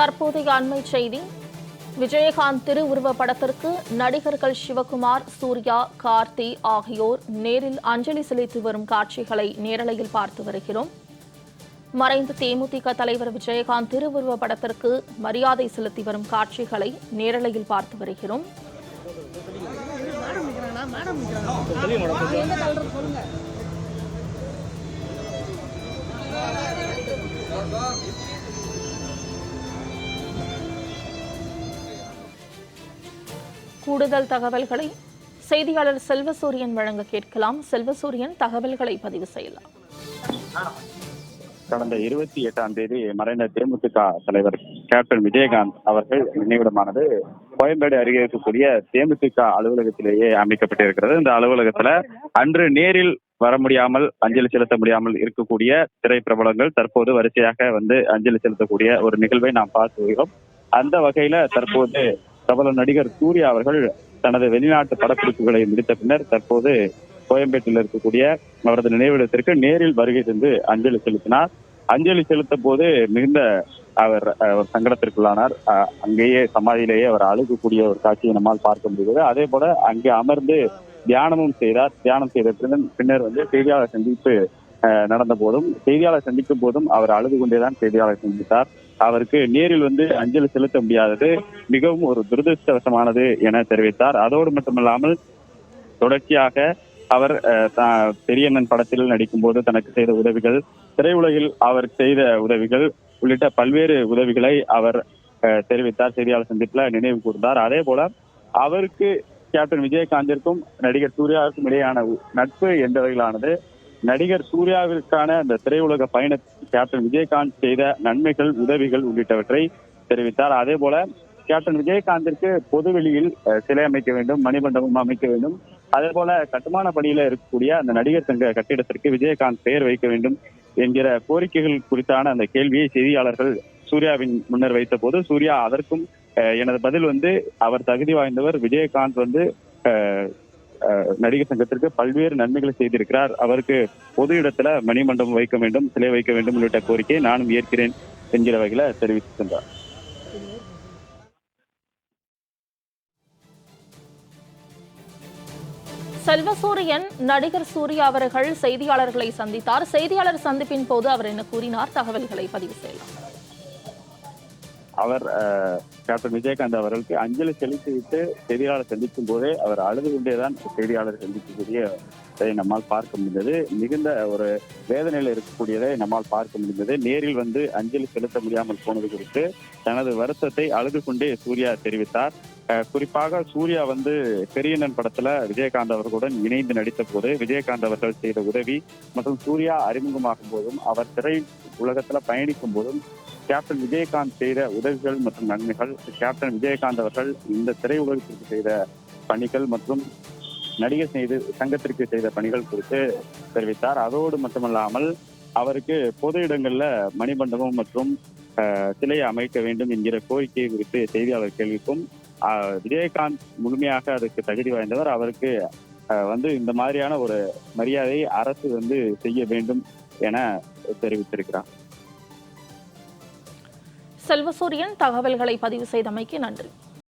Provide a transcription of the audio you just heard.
தற்போதைய அண்மை செய்தி. விஜயகாந்த் திருவுருவ படத்திற்கு நடிகர்கள் சிவகுமார் சூர்யா கார்த்தி ஆகியோர் நேரில் அஞ்சலி செலுத்தி வரும் காட்சிகளை நேரலையில் பார்த்து வருகிறோம். மறைந்த தேமுதிக தலைவர் விஜயகாந்த் திருவுருவ படத்திற்கு மரியாதை செலுத்தி வரும் காட்சிகளை நேரலையில் பார்த்து வருகிறோம். கூடுதல் தகவல்களை செய்தியாளர் செல்வசூரியன் வழங்க கேட்கலாம். செல்வசூரியன் தகவல்களை பதிவு செய்யலாம். கடந்த இருபத்தி எட்டாம் தேதி மறைந்த தேமுதிக தலைவர் கேப்டன் விஜயகாந்த் அவர்கள் நினைவிடமானது கோயம்பேடு அருகே இருக்கக்கூடிய தேமுதிக அலுவலகத்திலேயே அமைக்கப்பட்டிருக்கிறது. இந்த அலுவலகத்துல அன்று நேரில் வர முடியாமல் அஞ்சலி செலுத்த முடியாமல் இருக்கக்கூடிய திரைப்பிரபலங்கள் தற்போது வரிசையாக வந்து அஞ்சலி செலுத்தக்கூடிய ஒரு நிகழ்வை நாம் பார்த்து வருகிறோம். அந்த வகையில தற்போது பிரபல நடிகர் சூர்யா அவர்கள் தனது வெளிநாட்டு படப்பிடிப்புகளை முடித்த பின்னர் தற்போது கோயம்பேட்டில் இருக்கக்கூடிய அவரது நினைவிடத்திற்கு நேரில் வருகை தந்து அஞ்சலி செலுத்தினார். அஞ்சலி செலுத்த போது மிகுந்த அவர் அவர் சங்கடத்திற்குள்ளானார். அஹ், அங்கேயே சமாதியிலேயே அவர் அழுகக்கூடிய ஒரு காட்சியை நம்மால் பார்க்க முடிகிறது அதே போல அங்கே அமர்ந்து தியானமும் செய்தார். தியானம் செய்த பின்னர் பின்னர் வந்து செய்தியாளர் சந்திப்பு அஹ், நடந்த போதும் செய்தியாளர் சந்திக்கும் போதும் அவர் அழுது கொண்டேதான் செய்தியாளர் சந்தித்தார். அவருக்கு நேரில் வந்து அஞ்சலி செலுத்த முடியாதது மிகவும் ஒரு துரதிருஷ்டவசமானது என தெரிவித்தார். அதோடு மட்டுமல்லாமல் தொடர்ச்சியாக அவர் அஹ், பெரியண்ணன் படத்தில் நடிக்கும் போது தனக்கு செய்த உதவிகள் திரையுலகில் அவர் செய்த உதவிகள் உள்ளிட்ட பல்வேறு உதவிகளை அவர் அஹ், தெரிவித்தார் செய்தியாளர் சந்திப்புல நினைவு கூர்ந்தார். அதே போல அவருக்கு கேப்டன் விஜயகாந்திற்கும் நடிகர் சூர்யாவுக்கும் இடையான நட்பு எந்த வகையிலானது நடிகர் சூர்யாவிற்கான அந்த திரையுலக பயண கேப்டன் விஜயகாந்த் செய்த நன்மைகள் உதவிகள் உள்ளிட்டவற்றை தெரிவித்தார். அதே போல கேப்டன் விஜயகாந்திற்கு பொதுவெளியில் சிலை அமைக்க வேண்டும் மணிமண்டபம் அமைக்க வேண்டும். அதே போல கட்டுமான பணியில இருக்கக்கூடிய அந்த நடிகர் சங்க கட்டிடத்திற்கு விஜயகாந்த் பெயர் வைக்க வேண்டும் என்கிற கோரிக்கைகள் குறித்தான அந்த கேள்வியை செய்தியாளர்கள் சூர்யாவின் முன்னர் வைத்த போது சூர்யா அதற்கும் அஹ், எனது பதில் வந்து அவர் தகுதி வாய்ந்தவர் விஜயகாந்த் வந்து அஹ், நடிகர் சங்கத்திற்கு பல்வேறு நன்மைகளை செய்திருக்கிறார். அவருக்கு பொது இடத்துல மணிமண்டபம் வைக்க வேண்டும் சிலை வைக்க வேண்டும் உள்ளிட்ட கோரிக்கையை நானும் ஏற்கிறேன் என்கிற வகையில தெரிவித்து சென்றார் செல்வசூரியன் நடிகர் சூர்யா அவர்கள் செய்தியாளர்களை சந்தித்தார். செய்தியாளர் சந்திப்பின் போது அவர் என்ன கூறினார்? தகவல்களை பதிவு செய்யலாம். அவர் அஹ், கேப்டன் விஜயகாந்த் அவர்களுக்கு அஞ்சலி செலுத்திவிட்டு செய்தியாளர் சந்திக்கும் போதே அவர் அழுது கொண்டேதான் செய்தியாளர் சந்திக்கக்கூடியதை நம்மால் பார்க்க முடிந்தது. மிகுந்த ஒரு வேதனையில் இருக்கக்கூடியதை நம்மால் பார்க்க முடிந்தது. நேரில் வந்து அஞ்சலி செலுத்த முடியாமல் போனது குறித்து தனது வருத்தத்தை அழுது கொண்டே சூர்யா தெரிவித்தார். குறிப்பாக சூர்யா வந்து பெரியண்ணன் படத்துல விஜயகாந்த் அவர்களுடன் இணைந்து நடித்த போது விஜயகாந்த் அவர்கள் செய்த உதவி மற்றும் சூர்யா அறிமுகமாகும் போதும் அவர் திரை உலகத்துல பயணிக்கும் போதும் கேப்டன் விஜயகாந்த் செய்த உதவிகள் மற்றும் நன்மைகள் கேப்டன் விஜயகாந்த் அவர்கள் இந்த திரையுலகத்திற்கு செய்த பணிகள் மற்றும் நடிகர் செய்து சங்கத்திற்கு செய்த பணிகள் குறித்து தெரிவித்தார். அதோடு மட்டுமல்லாமல் அவருக்கு பொது இடங்கள்ல மணிமண்டபம் மற்றும் சிலையை அமைக்க வேண்டும் என்கிற கோரிக்கை குறித்து செய்தியாளர் கேள்விக்கும் அஹ், விஜயகாந்த் முழுமையாக அதற்கு தகுதி வாய்ந்தவர். அவருக்கு அஹ், வந்து இந்த மாதிரியான ஒரு மரியாதையை அரசு வந்து செய்ய வேண்டும் என தெரிவித்திருக்கிறார். செல்வசூரியன் தகவல்களை பதிவு செய்தமைக்கு நன்றி.